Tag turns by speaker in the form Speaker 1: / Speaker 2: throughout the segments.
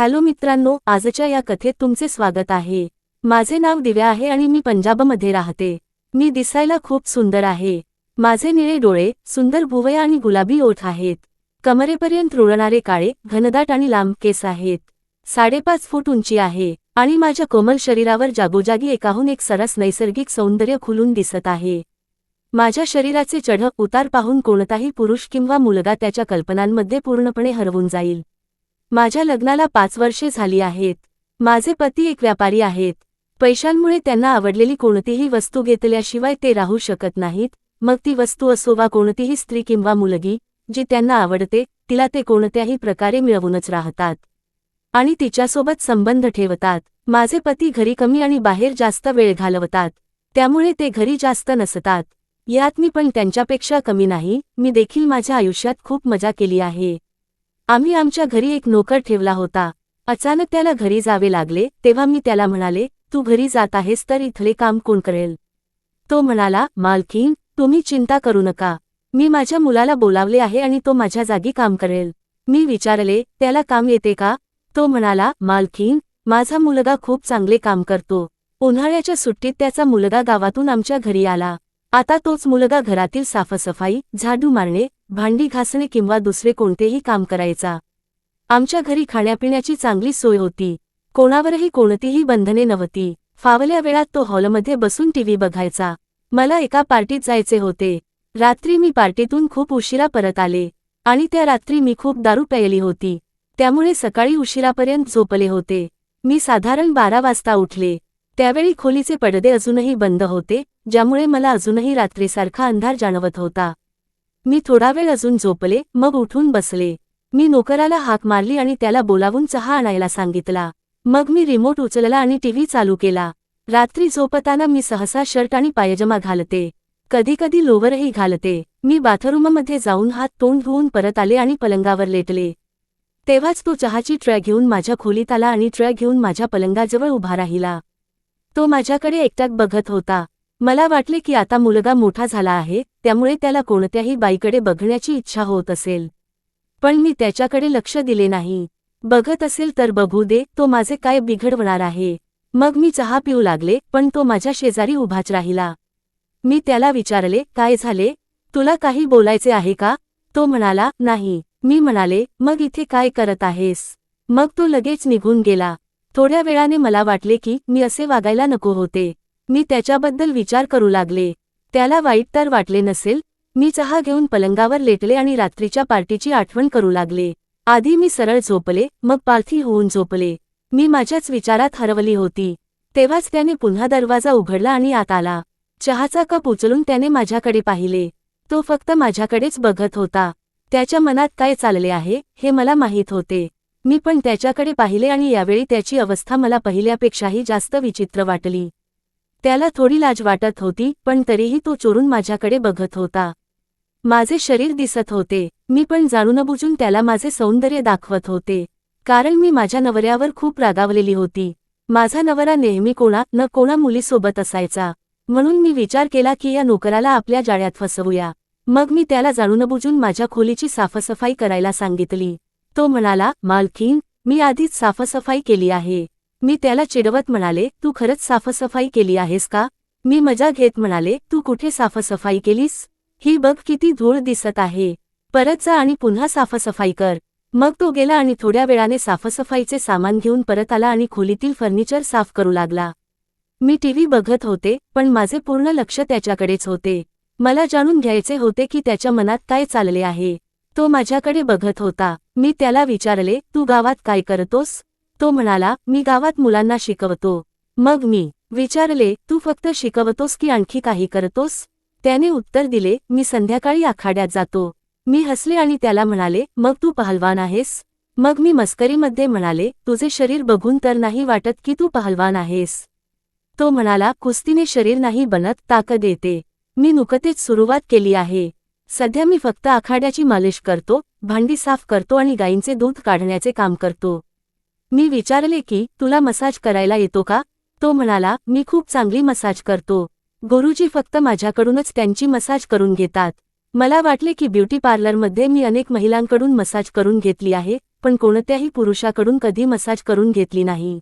Speaker 1: Hello मित्रांनो आजच्या या कथेत तुमचे स्वागत आहे. माझे नाव दिव्या आहे आणि मी पंजाबमध्ये राहते. मी दिसायला खूप सुंदर आहे. माझे निळे डोळे सुंदर भुवया आणि गुलाबी ओठ आहेत. कमरेपर्यंत रुळणारे काळे घनदाट आणि लांब केस आहेत. साडेपाच फूट उंची आहे आणि माझ्या कोमल शरीरावर जागोजागी एकाहून एक सरस नैसर्गिक सौंदर्य खुलून दिसत आहे. माझ्या शरीराचे चढ उतार पाहून कोणताही पुरुष किंवा मुलगा त्याच्या कल्पनांमध्ये पूर्णपणे हरवून जाईल. माझ्या लग्नाला पाच वर्षे झाली आहेत. माझे पती एक व्यापारी आहेत. पैशांमुळे त्यांना आवडलेली कोणतीही वस्तू घेतल्याशिवाय ते राहू शकत नाहीत. मग ती वस्तू असो वा कोणतीही स्त्री किंवा मुलगी जी त्यांना आवडते तिला ते कोणत्याही प्रकारे मिळवूनच राहतात. आणि तिच्यासोबत संबंध ठेवतात. माझे पती घरी कमी आणि बाहेर जास्त वेळ घालवतात. त्यामुळे ते घरी जास्त नसतात. यात मी पण त्यांच्यापेक्षा कमी नाही. मी देखील माझ्या आयुष्यात खूप मजा केली आहे. आम्ही आमच्या घरी एक नोकर ठेवला होता. अचानक त्याला घरी जावे लागले तेव्हा मी त्याला म्हणाले तू घरी जात आहेस तर इथले काम कोण करेल? तो म्हणाला मालकीन तुम्ही चिंता करू नका. मी माझ्या मुलाला बोलावले आहे आणि तो माझ्या जागी काम करेल. मी विचारले त्याला काम येते का? तो म्हणाला मालकीन माझा मुलगा खूप चांगले काम करतो. उन्हाळ्याच्या सुट्टीत त्याचा मुलगा गावातून आमच्या घरी आला. आता तोच मुलगा घरातील साफसफाई झाडू मारणे भांडी घासणे किंवा दुसरे कोणतेही काम करायचा. आमच्या घरी खाण्यापिण्याची चांगली सोय होती. कोणावरही कोणतीही बंधने नव्हती. फावल्या वेळात तो हॉलमध्ये बसून टीव्ही बघायचा. मला एका पार्टीत जायचे होते. रात्री मी पार्टीतून खूप उशिरा परत आले. आणि त्या रात्री मी खूप दारू प्यायली होती. त्यामुळे सकाळी उशिरापर्यंत झोपले होते. मी साधारण बारा वाजता उठले. त्यावेळी खोलीचे पडदे अजूनही बंद होते ज्यामुळे मला अजूनही रात्रीसारखा अंधार जाणवत होता. मी थोडा वेळ अजून झोपले मग उठून बसले. मी नोकराला हाक मारली आणि त्याला बोलावून चहा आणायला सांगितला. मग मी रिमोट उचलला आणि टीव्ही चालू केला. रात्री झोपताना मी सहसा शर्ट आणि पायजमा घालते. कधीकधी लोवरही घालते. मी बाथरूममध्ये जाऊन हात तोंड धुवून परत आले आणि पलंगावर लेटले. तेव्हाच तो चहाची ट्रॅ घेऊन माझ्या खोलीत आला आणि ट्रॅ घेऊन माझ्या पलंगाजवळ उभा राहिला. तो माझ्याकडे एकट्यात बघत होता. मला वाटले की आता मुलगा मोठा झाला आहे त्यामुळे त्याला कोणत्याही बाईकडे बघण्याची इच्छा होत असेल. पण मी त्याच्याकडे लक्ष दिले नाही. बघत असेल तर बघू दे तो माझे काय बिघडवणार आहे. मग मी चहा पिऊ लागले पण तो माझ्या शेजारी उभाच राहिला. मी त्याला विचारले काय झाले? तुला काही बोलायचे आहे का? तो म्हणाला नाही. मी म्हणाले मग इथे काय करत आहेस? मग तो लगेच निघून गेला. थोड्या वेळाने मला वाटले की मी असे वागायला नको होते. मी त्याच्याबद्दल विचार करू लागले. त्याला वाईट तर वाटले नसेल मी चहा घेऊन पलंगावर लेटले आणि रात्रीच्या पार्टीची आठवण करू लागले. आधी मी सरळ झोपले मग पार्थी होऊन झोपले. मी माझ्याच विचारात हरवली होती. तेव्हाच त्याने पुन्हा दरवाजा उघडला आणि आत आला. चहाचा कप उचलून त्याने माझ्याकडे पाहिले. तो फक्त माझ्याकडेच बघत होता. त्याच्या मनात काय चालले आहे हे मला माहीत होते. मी पण त्याच्याकडे पाहिले आणि यावेळी त्याची अवस्था मला पहिल्यापेक्षाही जास्त विचित्र वाटली. त्याला थोडी लाज वाटत होती पण तरीही तो चोरून माझ्याकडे बघत होता. माझे शरीर दिसत होते. मी पण जाणूनबुजून त्याला माझे सौंदर्य दाखवत होते. कारण मी माझ्या नवऱ्यावर खूप रागावलेली होती. माझा नवरा नेहमी कोणा न कोणा मुलीसोबत असायचा. म्हणून मी विचार केला की या नोकराला आपल्या जाळ्यात फसवूया. मग मी त्याला जाणूनबुजून माझ्या खोलीची साफसफाई करायला सांगितली. तो म्हणाला मालकीन मी आधीच साफसफाई केली आहे. मी त्याला चिडवत म्हणाले तू खरंच साफसफाई केली आहेस का? मी मजा घेत म्हणाले तू कुठे साफसफाई केलीस? ही बघ किती धूळ दिसत आहे. परत जा आणि पुन्हा साफसफाई कर. मग तो गेला आणि थोड्या वेळाने साफसफाईचे सामान घेऊन परत आला आणि खोलीतील फर्निचर साफ करू लागला. मी टीव्ही बघत होते पण माझे पूर्ण लक्ष त्याच्याकडेच होते. मला जाणून घ्यायचे होते की त्याच्या मनात काय चालले आहे. तो माझ्याकडे बघत होता. मी त्याला विचारले तू गावात काय करतोस? तो म्हणाला मी गावात मुलांना शिकवतो. मग मी विचारले तू फक्त शिकवतोस की आणखी काही करतोस? त्याने उत्तर दिले मी संध्याकाळी आखाड्यात जातो. मी हसले आणि त्याला म्हणाले मग तू पहलवान आहेस? मग मी मस्करीमध्ये म्हणाले तुझे शरीर बघून तर नाही वाटत की तू पहलवान आहेस. तो म्हणाला कुस्तीने शरीर नाही बनत ताकद येते. मी नुकतेच सुरुवात केली आहे. सध्या मी फक्त आखाड्याची मालिश करतो भांडी साफ करतो आणि गायींचे दूध काढण्याचे काम करतो. मी विचारले की तुला मसाज करायला येतो का? तो म्हणाला मी खूप चांगली मसाज करतो. गुरुजी फक्त माझ्याकडूनच त्यांची मसाज करून घेतात. मला वाटले की ब्युटी पार्लरमध्ये मी अनेक महिलांकडून मसाज करून घेतली आहे पण कोणत्याही पुरुषाकडून कधी मसाज करून घेतली नाही.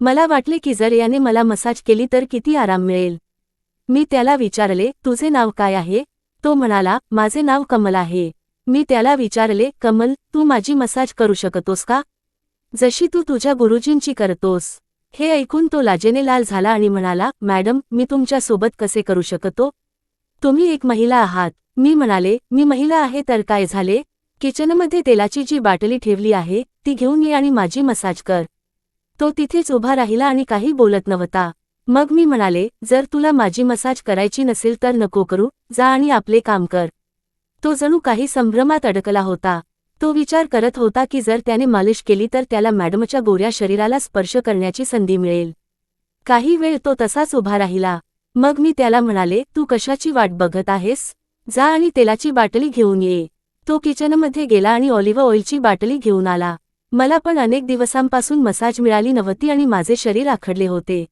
Speaker 1: मला वाटले की जर याने मला मसाज केली तर किती आराम मिळेल. मी त्याला विचारले तुझे नाव काय आहे? तो म्हणाला माझे नाव कमल आहे. मी त्याला विचारले कमल तू माझी मसाज करू शकतोस का? जशी तू तुझ्या गुरुजींची करतोस हे ऐकून तो लाजेने लाल झाला आणि म्हणाला मॅडम मी तुमच्यासोबत कसे करू शकतो? तुम्ही एक महिला आहात. मी म्हणाले मी महिला आहे तर काय झाले? किचनमध्ये तेलाची जी बाटली ठेवली आहे ती घेऊन ये आणि माझी मसाज कर. तो तिथेच उभा राहिला आणि काही बोलत नव्हता. मग मी म्हणाले जर तुला माझी मसाज करायची नसेल तर नको करू जा आणि आपले काम कर. तो जणू काही संभ्रमात अडकला होता. तो विचार करत होता की जर त्याने मालिश केली तर त्याला मॅडमच्या गोऱ्या शरीराला स्पर्श करण्याची संधी मिळेल. काही वेळ तो तसाच उभा राहिला. मग मी त्याला म्हणाले तू कशाची वाट बघत आहेस? जा आणि तेलाची बाटली घेऊन ये. तो किचनमध्ये गेला आणि ऑलिव्ह ऑइलची बाटली घेऊन आला. मला पण अनेक दिवसांपासून मसाज मिळाली नव्हती आणि माझे शरीर आखडले होते.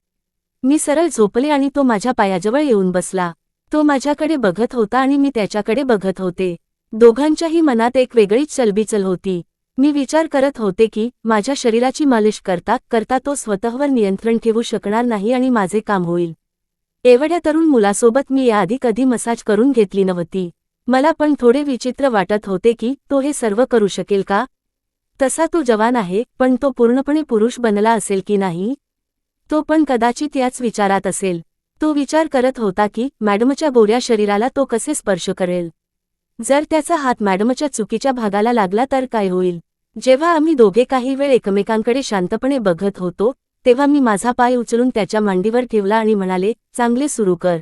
Speaker 1: मी सरळ झोपले आणि तो माझ्या पायाजवळ येऊन बसला. तो माझ्याकडे बघत होता आणि मी त्याच्याकडे बघत होते. दोघांच्याही मनात एक वेगळीच चलबिचल होती. मी विचार करत होते की माझ्या शरीराची मालिश करता करता तो स्वतःवर नियंत्रण ठेवू शकणार नाही आणि माझे काम होईल. एवढ्या तरुण मुलासोबत मी याआधी कधी मसाज करून घेतली नव्हती. मला पण थोडे विचित्र वाटत होते की तो हे सर्व करू शकेल का? तसा तो जवान आहे पण तो पूर्णपणे पुरुष बनला असेल की नाही? तो पण कदाचित याच विचारात असेल. तो विचार करत होता की मॅडमच्या बोऱ्या शरीराला तो कसे स्पर्श करेल? जर त्याचा हात मॅडमच्या चुकीच्या भागाला लागला तर काय होईल? जेव्हा आम्ही दोघे काही वेळ एकमेकांकडे शांतपणे बघत होतो तेव्हा मी माझा पाय उचलून त्याच्या मांडीवर ठेवला आणि म्हणाले चांगले सुरू कर.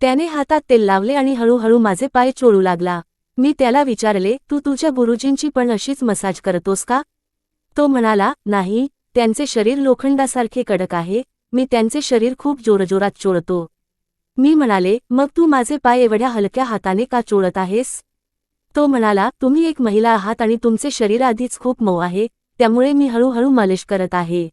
Speaker 1: त्याने हातात तेल लावले आणि हळूहळू माझे पाय चोळू लागला. मी त्याला विचारले तू तुझ्या गुरुजींची पण अशीच मसाज करतोस का? तो म्हणाला नाही त्यांचे शरीर लोखंडासारखे कडक आहे. मी त्यांचे शरीर खूप जोरजोरात चोळतो. मी म्हणाले मग तू माझे पाय एवढ्या हलक्या हाताने का चोळत आहेस? तो म्हणाला तुम्ही एक महिला आहात आणि तुमचे शरीर आधीच खूप मऊ आहे त्यामुळे मी हळूहळू मालिश करत आहे.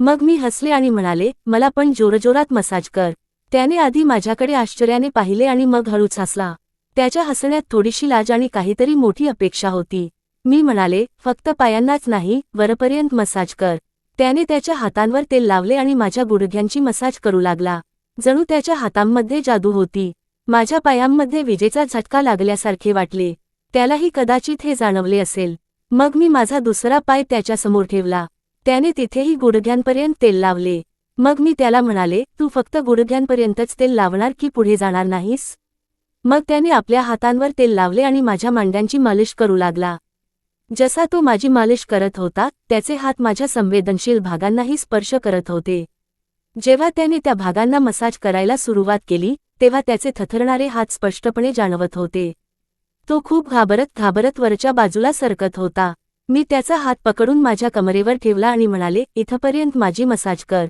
Speaker 1: मग मी हसले आणि म्हणाले मला पण जोरजोरात मसाज कर. त्याने आधी माझ्याकडे आश्चर्याने पाहिले आणि मग हळूच हसला. त्याच्या हसण्यात थोडीशी लाज आणि काहीतरी मोठी अपेक्षा होती. मी म्हणाले फक्त पायांनाच नाही वरपर्यंत मसाज कर. त्याने त्याच्या हातांवर तेल लावले आणि माझ्या गुडघ्यांची मसाज करू लागला. जणू त्याच्या हातांमध्ये जादू होती. माझ्या पायांमध्ये विजेचा झटका लागल्यासारखे वाटले. त्यालाही कदाचित हे जाणवले असेल. मग मी माझा दुसरा पाय त्याच्यासमोर ठेवला. त्याने तिथेही गुडघ्यांपर्यंत तेल लावले. मग मी त्याला म्हणाले तू फक्त गुडघ्यांपर्यंतच तेल लावणार की पुढे जाणार नाहीस? मग त्याने आपल्या हातांवर तेल लावले आणि माझ्या मांड्यांची मालिश करू लागला. जसा तो माझी मालिश करत होता त्याचे हात माझ्या संवेदनशील भागांनाही स्पर्श करत होते. जेव्हा त्याने त्या भागांना मसाज करायला सुरुवात केली तेव्हा त्याचे थथरणारे हात स्पष्टपणे जाणवत होते. तो खूप घाबरत घाबरत वरच्या बाजूला सरकत होता. मी त्याचा हात पकडून माझ्या कमरेवर ठेवला आणि म्हणाले इथपर्यंत माझी मसाज कर.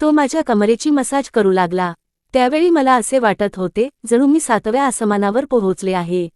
Speaker 1: तो माझ्या कमरेची मसाज करू लागला. त्यावेळी मला असे वाटत होते जणू मी सातव्या आसमानावर पोहोचले आहे.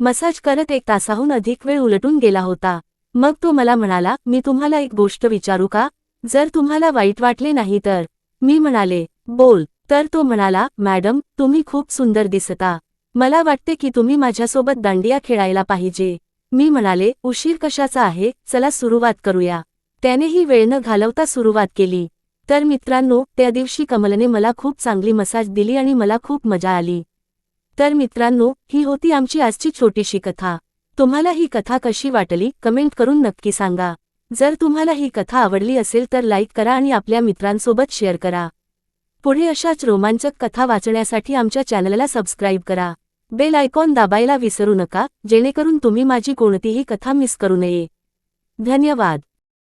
Speaker 1: मसाज करत एक तासाहून अधिक वेळ उलटून गेला होता. मग तो मला म्हणाला मी तुम्हाला एक गोष्ट विचारू का? जर तुम्हाला वाईट वाटले नाही तर मी म्हणाले बोल. तर तो म्हणाला मॅडम तुम्ही खूप सुंदर दिसता. मला वाटते की तुम्ही माझ्यासोबत दांडिया खेळायला पाहिजे. मी म्हणाले उशीर कशाचा आहे चला सुरुवात करूया. त्यानेही वेळ न घालवता सुरुवात केली. तर मित्रांनो त्या दिवशी कमलने मला खूप चांगली मसाज दिली आणि मला खूप मजा आली. तर मित्रांनो ही होती आमची आजची छोटीशी कथा. तुम्हाला ही कथा कशी वाटली कमेंट करून नक्की सांगा. जर तुम्हाला ही कथा आवडली असेल तर लाईक करा आणि आपल्या मित्रांसोबत शेअर करा. पुढे अशाच रोमांचक कथा वाचण्यासाठी आमच्या चॅनलला सबस्क्राईब करा. बेल आयकॉन दाबायला विसरू नका जेणेकरून तुम्ही माझी कोणतीही कथा मिस करू नये. धन्यवाद.